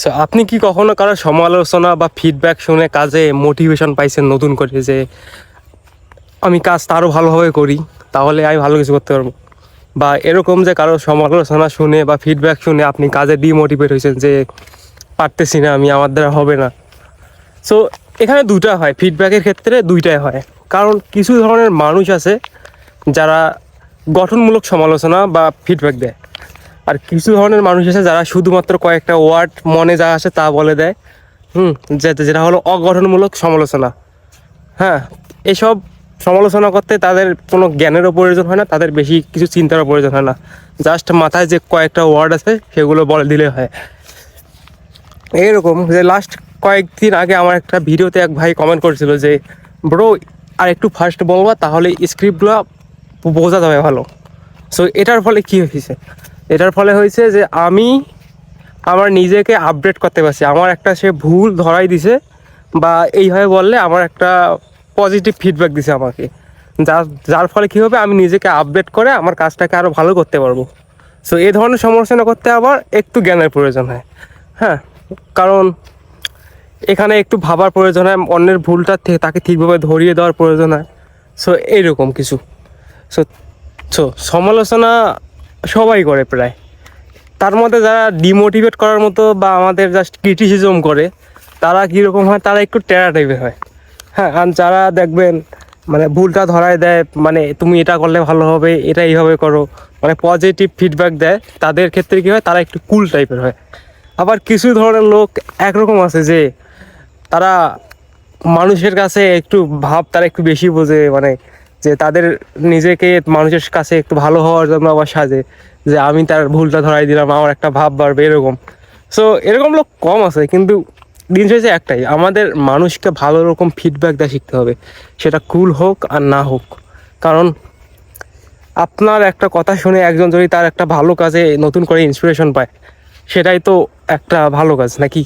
So আপনি কি কখনো কারও সমালোচনা বা ফিডব্যাক শুনে কাজে মোটিভেশন পাইছেন নতুন করে যে, আমি কাজ আরও ভালোভাবে করি, তাহলে আমি ভালো কিছু করতে পারব বা এরকম যে কারও সমালোচনা শুনে বা ফিডব্যাক শুনে আপনি কাজে ডিমোটিভেট হয়েছেন যে, পারতেছি না, আমি আমার দ্বারা হবে না সো এখানে দুটা হয় ফিডব্যাকের ক্ষেত্রে দুইটাই হয়। কারণ কিছু ধরনের মানুষ আছে, যারা গঠনমূলক সমালোচনা বা ফিডব্যাক দেয়। আর কিছু ধরনের মানুষ আছে যারা শুধুমাত্র কয়েকটা ওয়ার্ড মনে যা আসে তা বলে দেয়। হুম, যেটা হলো অগঠনমূলক সমালোচনা। হ্যাঁ এসব সমালোচনা করতে তাদের কোনো জ্ঞানেরও প্রয়োজন হয় না, তাদের বেশি কিছু চিন্তারও প্রয়োজন হয় না। জাস্ট মাথায় যে কয়েকটা ওয়ার্ড আছে, সেগুলো বলে দিলে হয়। এরকম যে লাস্ট কয়েকদিন আগে আমার একটা ভিডিওতে এক ভাই কমেন্ট করেছিল যে ব্রো আর একটু ফার্স্ট বলবা, তাহলে স্ক্রিপ্টগুলো বোঝা যাবে ভালো। সো এটার ফলে কী হয়েছে? এটার ফলে হয়েছে যে আমি আমার নিজেকে আপডেট করতে পারছি। আমার একটা সে ভুল ধরাই দিছে বা এইভাবে বললে আমার একটা পজিটিভ ফিডব্যাক দিছে আমাকে। যার যার ফলে কী হবে? আমি নিজেকে আপডেট করে আমার কাজটাকে আরও ভালো করতে পারব। সো এই ধরনের সমালোচনা করতে আবার একটু জ্ঞানের প্রয়োজন হয়। হ্যাঁ কারণ এখানে একটু ভাবার প্রয়োজন হয়, অন্যের ভুলটা থেকে তাকে ঠিকভাবে ধরিয়ে দেওয়ার প্রয়োজন হয়। সো এইরকম কিছু। সো সো সমালোচনা সবাই করে প্রায়। তার মধ্যে যারা ডিমোটিভেট করার মতো বা আমাদের জাস্ট ক্রিটিসিজম করে, তারা কীরকম হয়? তারা একটু টেরা টাইপের হয়। হ্যাঁ আর যারা দেখবেন মানে ভুলটা ধরায় দেয় মানে তুমি এটা করলে ভালো হবে, এটা এইভাবে করো মানে পজিটিভ ফিডব্যাক দেয়, তাদের ক্ষেত্রে কী হয়? তারা একটু কুল টাইপের হয়। আবার কিছু ধরনের লোক একরকম আছে যে, তারা মানুষের কাছে একটু ভাব তারা একটু বেশি বোঝে মানে যে তাদের নিজেকে মানুষের কাছে একটু ভালো হওয়ার জন্য আবার সাজে, যে আমি তার ভুলটা ধরাই দিলাম, আমার একটা ভাব বাড়বে, এরকম। সো এরকম লোক কম আছে, কিন্তু দিন শেষে একটাই, আমাদের মানুষকে ভালো রকম ফিডব্যাক দেওয়া শিখতে হবে। সেটা কুল হোক আর না হোক। কারণ আপনার একটা কথা শুনে একজন যদি তার একটা ভালো কাজে নতুন করে ইন্সপিরেশন পায়, সেটাই তো একটা ভালো কাজ, নাকি?